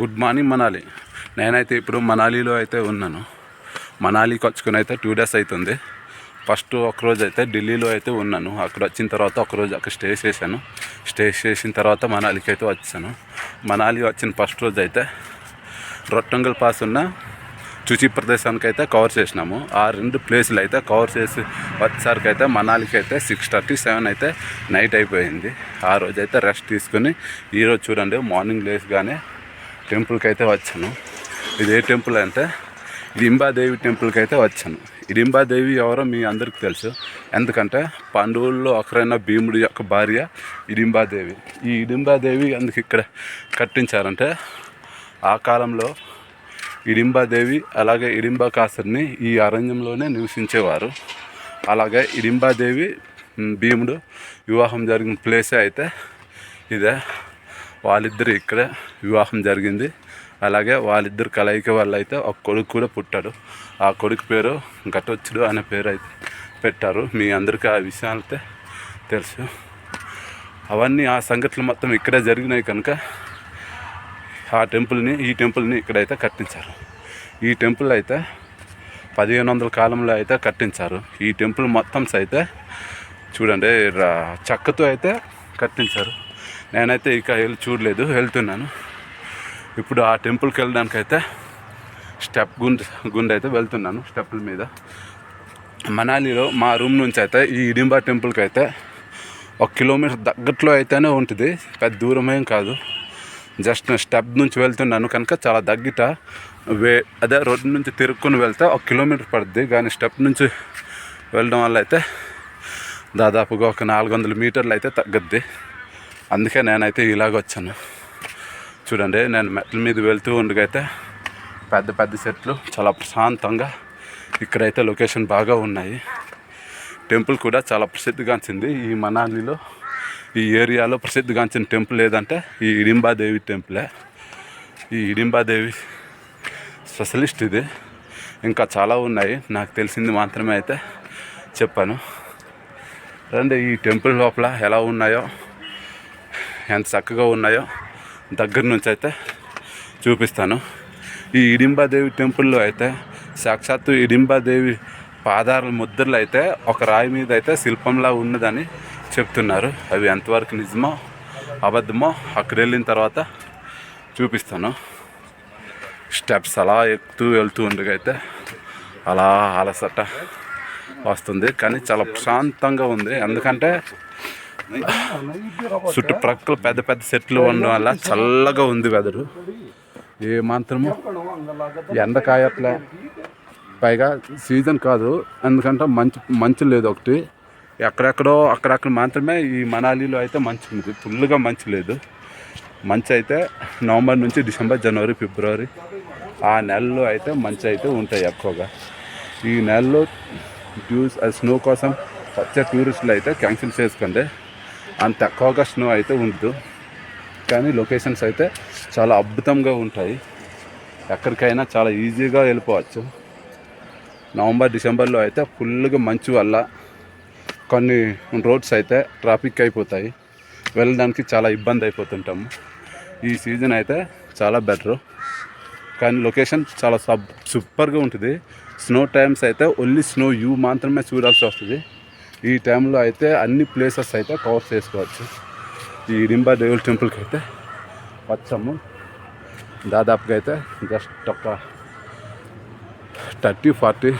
Good morning Manali. నేనైతే ఇప్పుడు మనాలిలో అయితే ఉన్నాను. మనాలికి వచ్చుకుని అయితే టూ డేస్ అవుతుంది ఫస్ట్ ఒకరోజు అయితే ఢిల్లీలో అయితే ఉన్నాను. అక్కడ వచ్చిన తర్వాత ఒకరోజు అక్కడ స్టే చేశాను. స్టే చేసిన తర్వాత మనాలికి అయితే వచ్చాను. మనాలి వచ్చిన ఫస్ట్ రోజు అయితే రొట్టంగల్ పాస్ ఉన్న చుచి ప్రదేశానికి అయితే కవర్ చేసినాము. ఆ రెండు ప్లేసులు అయితే కవర్ చేసి వచ్చేసరికి అయితే మనాలికి అయితే సిక్స్ థర్టీ సెవెన్ అయితే నైట్ అయిపోయింది. ఆ రోజు అయితే రెస్ట్ తీసుకుని ఈరోజు చూడండి మార్నింగ్ లేస్గానే టెంపుల్కి అయితే వచ్చాను. ఇది ఏ టెంపుల్ అంటే? ఇడింబాదేవి టెంపుల్కి అయితే వచ్చాను. ఇడింబాదేవి ఎవరో మీ అందరికీ తెలుసు. ఎందుకంటే పాండవుల్లో ఒకరైన భీముడి యొక్క భార్య ఇడింబాదేవి ఈ ఇడింబాదేవి అందుకు ఇక్కడ కట్టించారంటే ఆ కాలంలో ఇడింబాదేవి అలాగే ఇడింబాకాసుని ఈ అరణ్యంలోనే నివసించేవారు. అలాగే ఇడింబాదేవి భీముడు వివాహం జరిగిన ప్లేసే అయితే ఇదే. వాళ్ళిద్దరు ఇక్కడే వివాహం జరిగింది. అలాగే వాళ్ళిద్దరు కలయిక వల్ల అయితే ఒక కొడుకు కూడా పుట్టాడు. ఆ కొడుకు పేరు ఘటొచ్చుడు అనే పేరు అయితే పెట్టారు. మీ అందరికీ ఆ విషయాలైతే తెలుసు. అవన్నీ ఆ సంఘటనలు మొత్తం ఇక్కడే జరిగినాయి కనుక ఆ టెంపుల్ని ఈ టెంపుల్ని ఇక్కడైతే కట్టించారు. ఈ టెంపుల్ అయితే పదిహేను వందల కాలంలో అయితే కట్టించారు. ఈ టెంపుల్ మొత్తం అయితే చూడండి చక్కతో అయితే కట్టించారు. నేనైతే ఇక వెళ్ళి చూడలేదు వెళ్తున్నాను. ఇప్పుడు ఆ టెంపుల్కి వెళ్ళడానికి అయితే స్టెప్ గుండ్ గుండె అయితే వెళ్తున్నాను స్టెప్పుల మీద. మనాలిలో మా రూమ్ నుంచి అయితే ఈ ఇడింబా టెంపుల్కి అయితే ఒక కిలోమీటర్ దగ్గరలో అయితేనే ఉంటుంది పెద్ద దూరమేం కాదు. జస్ట్ నేను స్టెప్ నుంచి వెళ్తున్నాను కనుక చాలా దగ్గిట వే అదే రోడ్డు నుంచి తిరుక్కుని వెళ్తే ఒక కిలోమీటర్ పడుద్ది కానీ స్టెప్ నుంచి వెళ్ళడం వల్ల అయితే దాదాపుగా ఒక నాలుగు వందల మీటర్లు అయితే తగ్గద్ది. అందుకే నేనైతే ఇలాగ వచ్చాను. చూడండి నేను మెట్ల మీద వెళ్తూ ఉండగైతే పెద్ద పెద్ద చెట్లు చాలా ప్రశాంతంగా ఇక్కడైతే లొకేషన్ బాగా ఉన్నాయి. టెంపుల్ కూడా చాలా ప్రసిద్ధిగాంచింది. ఈ మనాలిలో ఈ ఏరియాలో ప్రసిద్ధిగాంచిన టెంపుల్ ఏదంటే ఈ ఇడింబాదేవి టెంపులే. ఈ ఇడింబాదేవి స్పెషలిస్ట్ ఇది. ఇంకా చాలా ఉన్నాయి. నాకు తెలిసింది మాత్రమే అయితే చెప్పాను. రండి ఈ టెంపుల్ లోపల ఎలా ఉన్నాయో ఎంత చక్కగా ఉన్నాయో దగ్గర నుంచి అయితే చూపిస్తాను. ఈ ఇడింబాదేవి టెంపుల్లో అయితే సాక్షాత్తు ఇడింబాదేవి పాదాల ముద్రలు అయితే ఒక రాయి మీద అయితే శిల్పంలా ఉన్నదని చెప్తున్నారు. అవి ఎంతవరకు నిజమో అబద్ధమో అక్కడ వెళ్ళిన తర్వాత చూపిస్తాను. స్టెప్స్ అలా ఎక్కుతూ వెళ్తూ ఉండగైతే అలా అలసట వస్తుంది. కానీ చాలా ప్రశాంతంగా ఉంది. ఎందుకంటే చుట్టుప్రక్కల పెద్ద పెద్ద చెట్లు ఉండడం వల్ల చల్లగా ఉంది వెదరు ఏ మాత్రము ఎండ కాయట్లే పైగా సీజన్ కాదు ఎందుకంటే మంచు మంచు లేదు ఒకటి. ఎక్కడెక్కడో అక్కడక్కడ మాత్రమే ఈ మనాలిలో అయితే మంచు ఉంది. ఫుల్గా మంచు లేదు. మంచు అయితే నవంబర్ నుంచి డిసెంబర్ జనవరి ఫిబ్రవరి ఆ నెలలో అయితే మంచు అయితే ఉంటాయి ఎక్కువగా. ఈ నెలలో డ్యూస్ స్నో కోసం వచ్చే టూరిస్టులు అయితే క్యాన్సిల్ చేసుకోండి అంత ఎక్కువగా స్నో అయితే ఉండదు. కానీ లొకేషన్స్ అయితే చాలా అద్భుతంగా ఉంటాయి. ఎక్కడికైనా చాలా ఈజీగా వెళ్ళిపోవచ్చు. నవంబర్ డిసెంబర్లో అయితే ఫుల్గా మంచు వల్ల కొన్ని రోడ్స్ అయితే ట్రాఫిక్ అయిపోతాయి. వెళ్ళడానికి చాలా ఇబ్బంది అయిపోతుంటాము ఈ సీజన్ అయితే చాలా బెటరు. కానీ లొకేషన్ చాలా సబ్ సూపర్గా ఉంటుంది. స్నో టైమ్స్ అయితే ఓన్లీ స్నో యూ మాత్రమే చూడాల్సి వస్తుంది. ఈ టైంలో అయితే అన్ని ప్లేసెస్ అయితే కవర్ చేసుకోవచ్చు. ఈ ఇడింబా దేవుల టెంపుల్కి అయితే వచ్చాము. దాదాపుగా అయితే జస్ట్ ఒక థర్టీ ఫార్టీ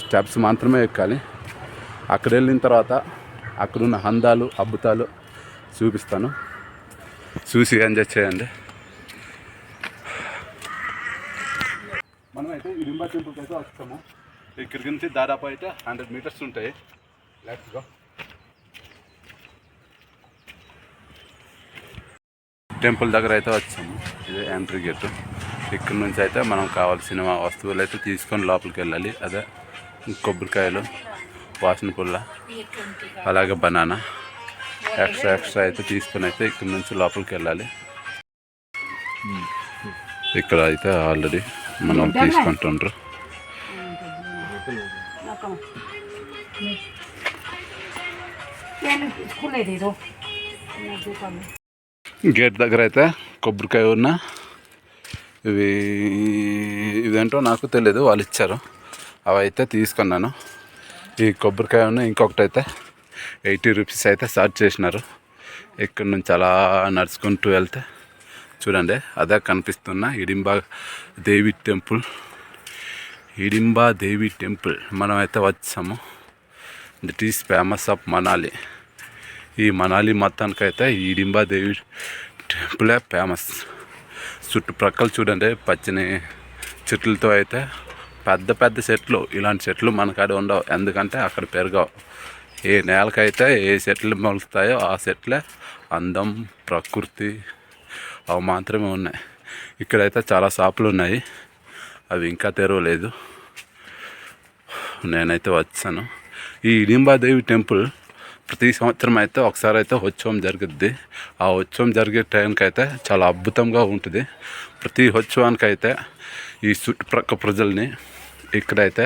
స్టెప్స్ మాత్రమే ఎక్కాలి. అక్కడ వెళ్ళిన తర్వాత అక్కడున్న అందాలు అద్భుతాలు చూపిస్తాను. చూసి ఎంజాయ్ చేయండి. మనమైతే ఈ నింబా టెంపుల్కి అయితే వచ్చాము. ఇక్కడి నుంచి దాదాపు అయితే హండ్రెడ్ మీటర్స్ ఉంటాయి. లెట్స్ గో టెంపుల్ దగ్గర అయితే వచ్చాము. ఇదే ఎంట్రీ గేట్ ఇక్కడ నుంచి అయితే మనం కావాల్సిన వస్తువులు అయితే తీసుకొని లోపలికి వెళ్ళాలి. అదే కొబ్బరికాయలు వాసన పుల్ల అలాగే బనానా. ఎక్స్ట్రా ఎక్స్ట్రా అయితే తీసుకొని అయితే ఇక్కడ నుంచి లోపలికి వెళ్ళాలి. ఇక్కడ అయితే ఆల్రెడీ మనం తీసుకుంటుండ్రు. స్కూల్ గేట్ దగ్గర అయితే కొబ్బరికాయ ఉన్న. ఇవి ఇదేంటో నాకు తెలియదు వాళ్ళు ఇచ్చారు. అవి అయితే తీసుకున్నాను. ఈ కొబ్బరికాయ ఉన్న ఇంకొకటి అయితే ఎయిటీ రూపీస్ అయితే స్టార్ట్ చేసినారు. ఇక్కడ నుంచి అలా నడుచుకుంటూ వెళ్తే చూడండి అదే కనిపిస్తున్న ఇడింబా దేవి టెంపుల్. ఇడింబా దేవి టెంపుల్. మనం అయితే వచ్చాము. It is famous of Manali ఈ మనాలి మొత్తానికైతే ఈ డింబాదేవి టెంపులే ఫేమస్ చుట్టుప్రక్కల చూడండి పచ్చని చెట్లతో అయితే పెద్ద పెద్ద చెట్లు ఇలాంటి చెట్లు మనకాడ ఉండవు. ఎందుకంటే అక్కడ పెరగవు. ఏ నేలకైతే ఏ చెట్లు మొలుస్తాయో ఆ చెట్లే అందం ప్రకృతి అవి మాత్రమే ఉన్నాయి. ఇక్కడైతే చాలా షాపులు ఉన్నాయి. అవి ఇంకా తెరవలేదు. నేనైతే వచ్చాను. ఈ ఇడింబాదేవి టెంపుల్ ప్రతి సంవత్సరం అయితే ఒకసారి అయితే ఉత్సవం జరుగుద్ది. ఆ ఉత్సవం జరిగే టైంకి అయితే చాలా అద్భుతంగా ఉంటుంది. ప్రతి ఉత్సవానికి అయితే ఈ చుట్టుప్రక్క ప్రజల్ని ఇక్కడైతే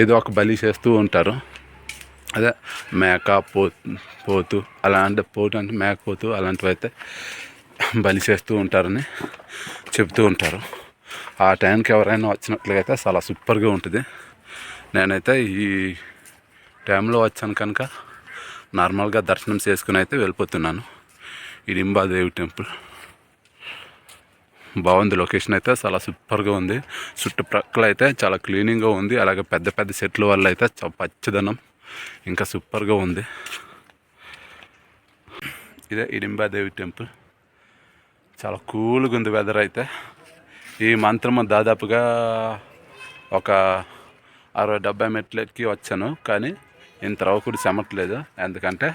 ఏదో ఒక బలి చేస్తూ ఉంటారు. అదే మేక పో పోతు అలాంటి పోతు అంటే మేక పోతు అలాంటివి అయితే బలి చేస్తూ ఉంటారని చెప్తూ ఉంటారు. ఆ టైంకి ఎవరైనా వచ్చినట్లయితే చాలా సూపర్గా ఉంటుంది. నేనైతే ఈ టైంలో వచ్చాను కనుక నార్మల్గా దర్శనం చేసుకుని అయితే వెళ్ళిపోతున్నాను. ఇడింబాదేవి టెంపుల్. బాగుంది లొకేషన్ అయితే చాలా సూపర్గా ఉంది. చుట్టుప్రక్కల అయితే చాలా క్లీనింగ్గా ఉంది. అలాగే పెద్ద పెద్ద చెట్ల వల్ల అయితే చ- పచ్చదనం ఇంకా సూపర్గా ఉంది. ఇదే ఇడింబాదేవి టెంపుల్. చాలా కూల్గా ఉంది వెదర్ అయితే. ఈ మంత్రము దాదాపుగా ఒక అరవై డెబ్బై మెట్లకి వచ్చాను. కానీ ఇంత రవ్వకుడి చెమట్లేదు. ఎందుకంటే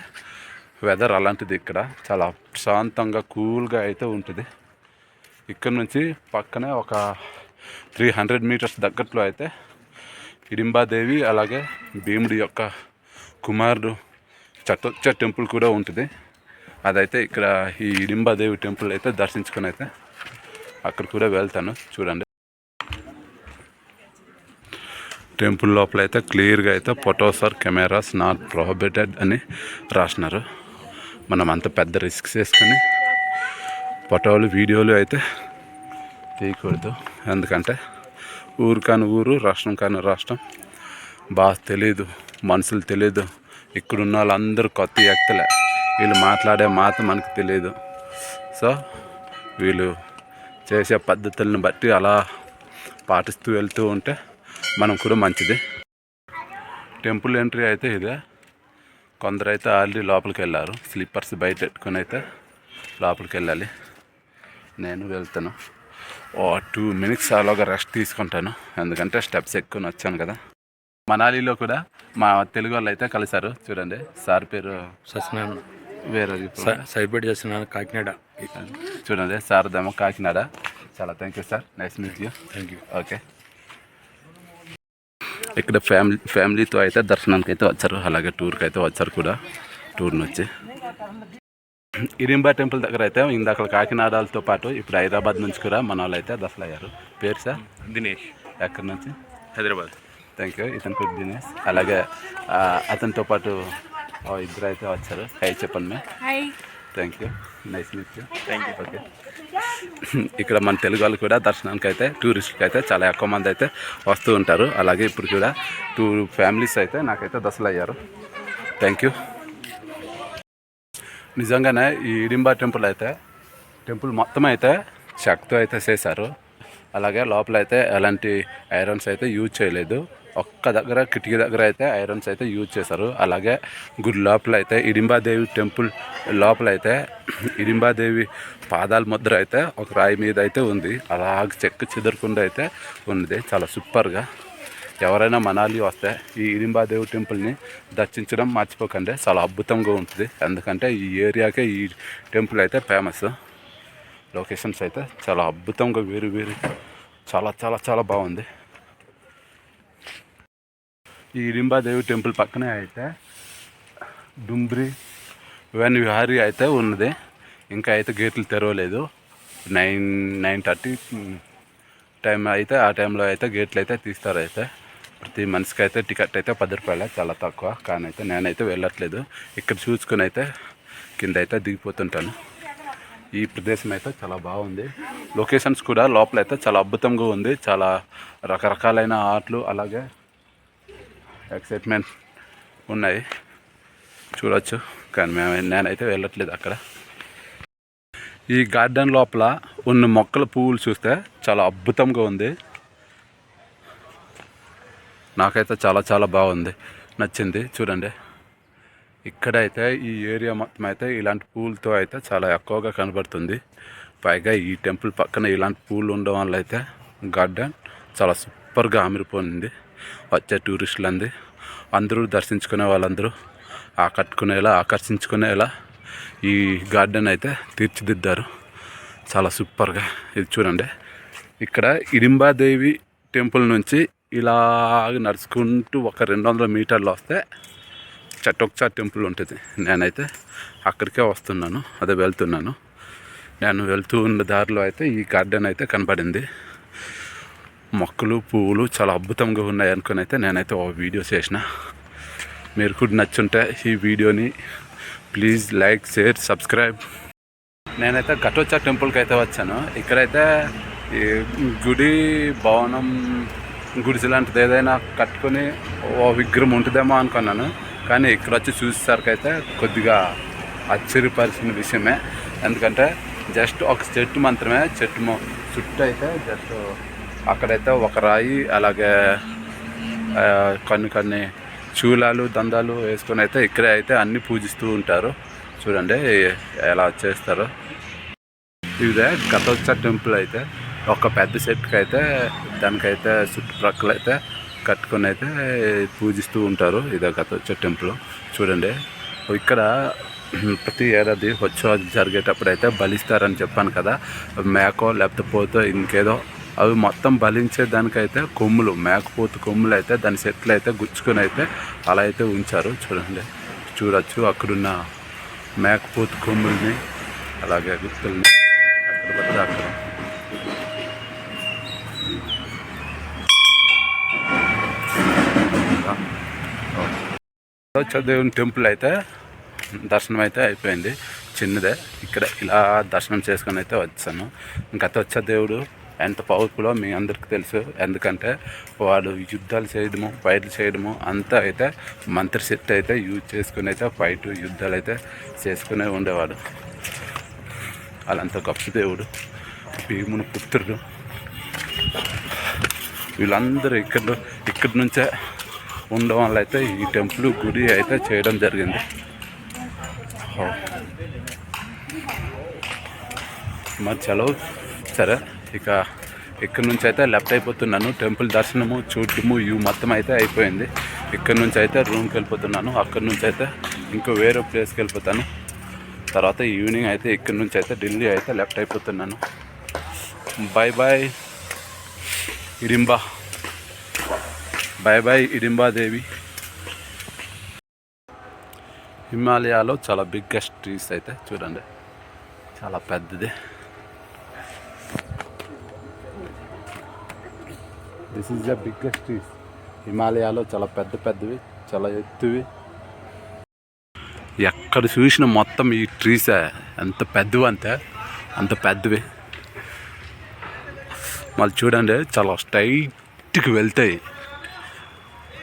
వెదర్ అలాంటిది ఇక్కడ. చాలా ప్రశాంతంగా కూల్గా అయితే ఉంటుంది. ఇక్కడ నుంచి పక్కనే ఒక త్రీ హండ్రెడ్ మీటర్స్ దగ్గరలో అయితే ఇడింబాదేవి అలాగే భీముడి యొక్క కుమారుడు చట్టొచ్చ టెంపుల్ కూడా ఉంటుంది. అదైతే ఇక్కడ ఈ ఇడింబాదేవి టెంపుల్ అయితే దర్శించుకొని అయితే అక్కడ కూడా వెళ్తాను. చూడండి. టెంపుల్ లోపల అయితే క్లియర్గా అయితే photos or cameras not prohibited అని రాసినారు. మనం అంత పెద్ద రిస్క్ చేసుకొని ఫోటోలు వీడియోలు అయితే తీయకూడదు. ఎందుకంటే ఊరు కాని ఊరు రాష్ట్రం కాని రాష్ట్రం బాగా తెలియదు మనుషులు తెలియదు ఇక్కడున్న వాళ్ళందరూ కొత్త వ్యక్తులే. వీళ్ళు మాట్లాడే మాట మనకు తెలియదు సో వీళ్ళు చేసే పద్ధతులను బట్టి అలా పాటిస్తూ వెళ్తూ ఉంటే మనం కూడా మంచిది. టెంపుల్ ఎంట్రీ అయితే ఇదే. కొందరు అయితే ఆల్రెడీ లోపలికి వెళ్ళారు స్లీపర్స్ బయట పెట్టుకొని అయితే లోపలికి వెళ్ళాలి నేను వెళ్తాను. ఓ టూ మినిట్స్ అలాగా రెస్ట్ తీసుకుంటాను. ఎందుకంటే స్టెప్స్ ఎక్కువ వచ్చాను కదా. మనాలిలో కూడా మా తెలుగు వాళ్ళు అయితే కలిశారు. చూడండి సార్ పేరు సత్యనారాయణ. వేరే. సైబెడ్ చేస్తున్నాను కాకినాడ. చూడండి సార్ దేమో కాకినాడ. చాలా thank you sir. Nice meet you. Thank you okay. ఇక్కడ ఫ్యామిలీ ఫ్యామిలీతో అయితే దర్శనానికి అయితే వచ్చారు. అలాగే టూర్కి అయితే వచ్చారు కూడా టూర్ నుంచి ఇరింబా టెంపుల్ దగ్గర అయితే ఇందాక కాకినాడలతో పాటు ఇప్పుడు హైదరాబాద్ నుంచి కూడా మన వాళ్ళు అయితే దసలు అయ్యారు పేరు సార్? దినేష్. ఎక్కడి నుంచి? హైదరాబాద్. థ్యాంక్ యూ ఇతను కూడా దినేష్. అలాగే అతనితో పాటు ఇద్దరు అయితే వచ్చారు. హై చెప్పండి. Thank you nice meet you thank you okay ఇక్కడ మన తెలుగు వాళ్ళు కూడా దర్శనానికి అయితే టూరిస్ట్కి అయితే చాలా ఎక్కువ మంది అయితే వస్తూ ఉంటారు. అలాగే ఇప్పుడు కూడా టూ ఫ్యామిలీస్ అయితే నాకైతే దశలు అయ్యారు థ్యాంక్ యూ నిజంగానే ఈ ఇడింబా టెంపుల్ అయితే టెంపుల్ మొత్తం అయితే చెక్కతో అయితే చేశారు. అలాగే లోపల అయితే ఎలాంటి ఐరన్స్ అయితే యూజ్ చేయలేదు. ఒక్క దగ్గర కిటికీ దగ్గర అయితే ఐరన్స్ అయితే యూజ్ చేశారు. అలాగే గుడి లోపల అయితే ఇడింబాదేవి టెంపుల్ లోపల అయితే ఇడింబాదేవి పాదాల ముద్ర అయితే ఒక రాయి మీద అయితే ఉంది. అలాగ చెక్క చెదరకుండా అయితే ఉంది చాలా సూపర్గా. ఎవరైనా మనాలి వస్తే ఈ ఇడింబాదేవి టెంపుల్ని దర్శించడం మర్చిపోకండి. చాలా అద్భుతంగా ఉంటుంది. ఎందుకంటే ఈ ఏరియాకే ఈ టెంపుల్ అయితే ఫేమస్. లొకేషన్స్ అయితే చాలా అద్భుతంగా వేరు వేరు. చాలా చాలా చాలా బాగుంది. ఈ ఇడింబాదేవి టెంపుల్ పక్కనే అయితే డుంబ్రి వెన్ విహారీ అయితే ఉన్నది. ఇంకా అయితే గేట్లు తెరవలేదు. నైన్ నైన్ థర్టీ టైం అయితే ఆ టైంలో అయితే గేట్లు అయితే తీస్తారు అయితే. ప్రతి మనిషికి అయితే టికెట్ అయితే పది రూపాయలే చాలా తక్కువ. కానీ అయితే నేనైతే వెళ్ళట్లేదు. ఇక్కడ చూసుకొని అయితే కింద అయితే దిగిపోతుంటాను. ఈ ప్రదేశం అయితే చాలా బాగుంది. లొకేషన్స్ కూడా లోపల అయితే చాలా అద్భుతంగా ఉంది. చాలా రకరకాలైన ఆటలు అలాగే ఎక్సైట్మెంట్ ఉన్నాయి. చూడొచ్చు. కానీ మేము నేనైతే వెళ్ళట్లేదు అక్కడ. ఈ గార్డెన్ లోపల ఉన్న మొక్కల పువ్వులు చూస్తే చాలా అద్భుతంగా ఉంది. నాకైతే చాలా చాలా బాగుంది. నచ్చింది. చూడండి. ఇక్కడైతే ఈ ఏరియా మొత్తం అయితే ఇలాంటి పూలతో అయితే చాలా ఎక్కువగా కనబడుతుంది. పైగా ఈ టెంపుల్ పక్కన ఇలాంటి పూలు ఉండడం వల్ల అయితే గార్డెన్ చాలా సూపర్గా అమిరిపోయింది. వచ్చే టూరిస్టులంది అందరూ దర్శించుకునే వాళ్ళందరూ ఆకట్టుకునేలా ఆకర్షించుకునేలా ఈ గార్డెన్ అయితే తీర్చిదిద్దారు. చాలా సూపర్గా ఇది చూడండి. ఇక్కడ ఇడింబాదేవి టెంపుల్ నుంచి ఇలా నడుచుకుంటూ ఒక రెండు వందల మీటర్లు వస్తే చట్టొక్చా టెంపుల్ ఉంటుంది. నేనైతే అక్కడికే వస్తున్నాను అదే వెళ్తున్నాను. నేను వెళ్తూ ఉన్న దారిలో అయితే ఈ గార్డెన్ అయితే కనపడింది. మొక్కలు పువ్వులు చాలా అద్భుతంగా ఉన్నాయి అనుకుని అయితే నేనైతే ఒక వీడియో చేసిన. మీరు కూడా నచ్చుంటే ఈ వీడియోని ప్లీజ్ లైక్ షేర్ సబ్స్క్రైబ్. నేనైతే ఘటోచ్చా టెంపుల్కి అయితే వచ్చాను. ఇక్కడైతే ఈ గుడి భవనం గుడిసె లాంటిది ఏదైనా కట్టుకొని ఓ విగ్రహం ఉంటుందేమో అనుకున్నాను. కానీ ఇక్కడ వచ్చి చూసేసరికి అయితే కొద్దిగా ఆశ్చర్యపరిచిన విషయమే. ఎందుకంటే జస్ట్ ఒక చెట్టు మాత్రమే చెట్టు చుట్టూ అయితే జస్ట్ అక్కడైతే ఒక రాయి అలాగే కొన్ని కొన్ని చూలాలు దందాలు వేసుకొని అయితే ఇక్కడే అయితే అన్ని పూజిస్తూ ఉంటారు. చూడండి ఎలా చేస్తారు. ఇదే కథోత్స టెంపుల్ అయితే. ఒక పెద్ద సెట్కి అయితే దానికైతే చుట్టుప్రక్కల అయితే కట్టుకొని అయితే పూజిస్తూ ఉంటారు ఇదే కథోత్స టెంపుల్. చూడండి ఇక్కడ ప్రతి ఏడాది ఉత్సవాలు జరిగేటప్పుడు అయితే బలిస్తారని చెప్పాను కదా. మేకో లేకపోతే పోతో ఇంకేదో అవి మొత్తం బలించే దానికైతే కొమ్ములు మేకపోతు కొమ్ములు అయితే దాని చెట్లు అయితే గుచ్చుకొని అయితే అలా అయితే ఉంచారు. చూడండి చూడొచ్చు అక్కడున్న మేకపోతు కొమ్ముల్ని అలాగే గుర్తుల్ని ఎక్కడ పడితే అక్కడ. దేవుని టెంపుల్ అయితే దర్శనం అయితే అయిపోయింది. చిన్నదే ఇక్కడ ఇలా దర్శనం చేసుకొని అయితే వచ్చాను. ఇంకా వచ్చే దేవుడు? ఎంత పవర్ఫుల్లో మీ అందరికీ తెలుసు. ఎందుకంటే వాళ్ళు యుద్ధాలు చేయడము ఫైట్లు చేయడము అంతా అయితే మంత్రి సెట్ అయితే యూజ్ చేసుకుని అయితే ఫైట్ యుద్ధాలు అయితే చేసుకునే ఉండేవాడు. వాళ్ళంత గొప్ప దేవుడు భీముని పుత్రుడు. వీళ్ళందరూ ఇక్కడ ఇక్కడి నుంచే ఉండడం వల్ల అయితే ఈ టెంపుల్ గుడి అయితే చేయడం జరిగింది. మరి చలో సరే. ఇక ఇక్కడ నుంచి అయితే లెఫ్ట్ అయిపోతున్నాను. టెంపుల్ దర్శనము చూడటము ఇవి మొత్తం అయితే అయిపోయింది. ఇక్కడ నుంచి అయితే రూమ్కి వెళ్ళిపోతున్నాను. అక్కడ నుంచి అయితే ఇంకో వేరే ప్లేస్కి వెళ్ళిపోతాను. తర్వాత ఈవినింగ్ అయితే ఇక్కడ నుంచి అయితే ఢిల్లీ అయితే లెఫ్ట్ అయిపోతున్నాను. బాయ్ బాయ్ ఇరింబా బాయ్ బాయ్ ఇరింబాదేవి హిమాలయాలో చాలా బిగ్గెస్ట్ ట్రీస్ అయితే చూడండి. చాలా పెద్దది. This is the biggest trees హిమాలయాలో చాలా పెద్ద పెద్దవి చాలా ఎత్తువి ఎక్కడ చూసిన మొత్తం ఈ ట్రీసే ఎంత పెద్దవి అంతే అంత పెద్దవి మళ్ళీ చూడండి చాలా స్ట్రైట్కి వెళ్తాయి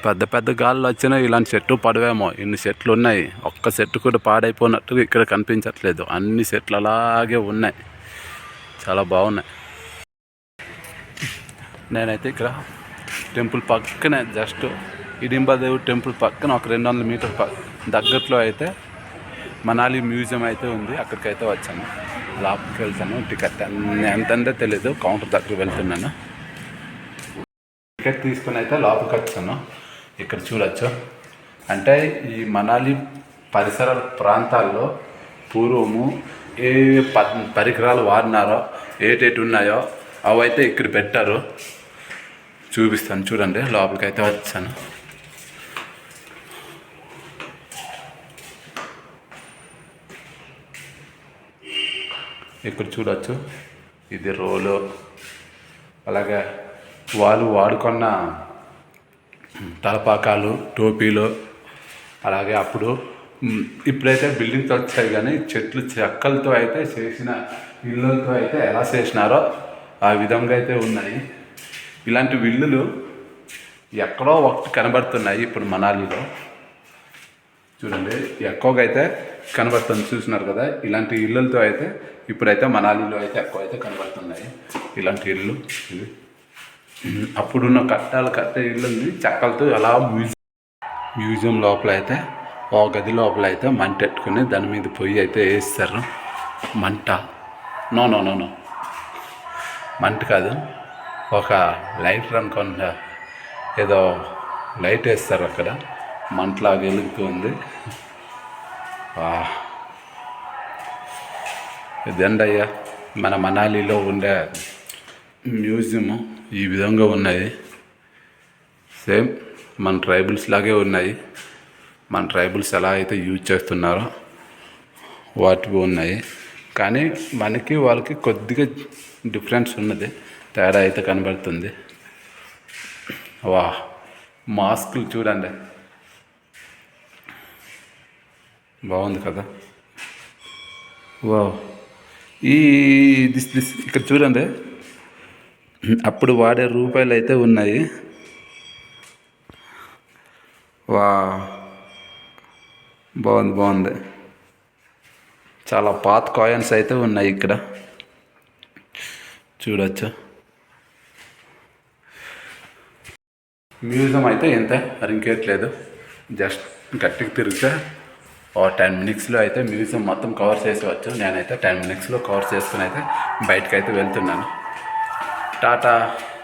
పెద్ద పెద్ద గాల్లో వచ్చినా ఇలాంటి చెట్టు పడవేమో ఇన్ని చెట్లు ఉన్నాయి ఒక్క చెట్టు కూడా పాడైపోయినట్టు ఇక్కడ కనిపించట్లేదు అన్ని చెట్లు అలాగే ఉన్నాయి చాలా బాగున్నాయి నేనైతే ఇక్కడ టెంపుల్ పక్కనే జస్ట్ ఇడింబాదేవి టెంపుల్ పక్కన ఒక రెండు వందల మీటర్ ప దగ్గరలో అయితే మనాలి మ్యూజియం అయితే ఉంది. అక్కడికైతే వచ్చాను. లోపలికి వెళ్తాను. టికెట్ ఎంతంటే తెలీదు. కౌంటర్ దగ్గర వెళ్తున్నాను. టికెట్ తీసుకుని అయితే లోపలికి వచ్చాను. ఇక్కడ చూడొచ్చు. అంటే ఈ మనాలి పరిసర ప్రాంతాల్లో పూర్వము ఏ ప పరికరాలు వాడినారో ఏటేటి ఉన్నాయో అవైతే ఇక్కడ పెట్టారు. చూపిస్తాను. చూడండి లోపలికి అయితే వచ్చాను. ఇక్కడ చూడవచ్చు ఇది రోలు. అలాగే వాళ్ళు వాడుకున్న తలపాకాలు టోపీలు అలాగే అప్పుడు ఇప్పుడైతే బిల్డింగ్స్ వచ్చాయి కానీ చెట్లు చెక్కలతో అయితే చేసిన ఇళ్ళతో అయితే ఎలా చేసినారో ఆ విధంగా అయితే ఉన్నాయి. ఇలాంటి ఇల్లులు ఎక్కడో ఒకటి కనబడుతున్నాయి ఇప్పుడు మనాలిలో. చూడండి ఎక్కువగా అయితే కనబడుతుంది చూసినారు కదా? ఇలాంటి ఇళ్ళతో అయితే ఇప్పుడైతే మనాలిలో అయితే ఎక్కువ అయితే కనబడుతున్నాయి. ఇలాంటి ఇల్లు ఇవి. అప్పుడున్న కట్టాలు కట్టే ఇల్లుని చెక్కలతో అలా మ్యూజియం మ్యూజియం లోపల అయితే ఒక గది లోపల అయితే మంట పెట్టుకుని దాని మీద పొయ్యి అయితే వేస్తారు. మంట. No no no no. మంట కాదు. ఒక లైటర్ అనుకుంటా ఏదో లైట్ వేస్తారు అక్కడ. మంటలా వెలుగుతుంది ఇదండయ్యా మన మనాలిలో ఉండే మ్యూజియం ఈ విధంగా ఉన్నాయి. సేమ్ మన ట్రైబుల్స్ లాగే ఉన్నాయి. మన ట్రైబుల్స్ ఎలా అయితే యూజ్ చేస్తున్నారో వాటివి ఉన్నాయి. కానీ మనకి వాళ్ళకి కొద్దిగా డిఫరెన్స్ ఉన్నది. తేడా అయితే కనబడుతుంది. వా మాస్కులు చూడండి. బాగుంది కదా? వా ఈ దిస్ దిస్ ఇక్కడ చూడండి. అప్పుడు వాడే రూపాయలు అయితే ఉన్నాయి. వా బాగుంది బాగుంది. చాలా పాత కాయిన్స్ అయితే ఉన్నాయి ఇక్కడ. చూడొచ్చు. మ్యూజియం అయితే ఎంత? అరింకేయట్లేదు జస్ట్ గట్టికి తిరిగితే ఓ టెన్ మినిట్స్లో అయితే మ్యూజియం మొత్తం కవర్ చేసేవచ్చు నేనైతే టెన్ మినిట్స్లో కవర్ చేసుకుని అయితే బయటకు అయితే వెళ్తున్నాను. టాటా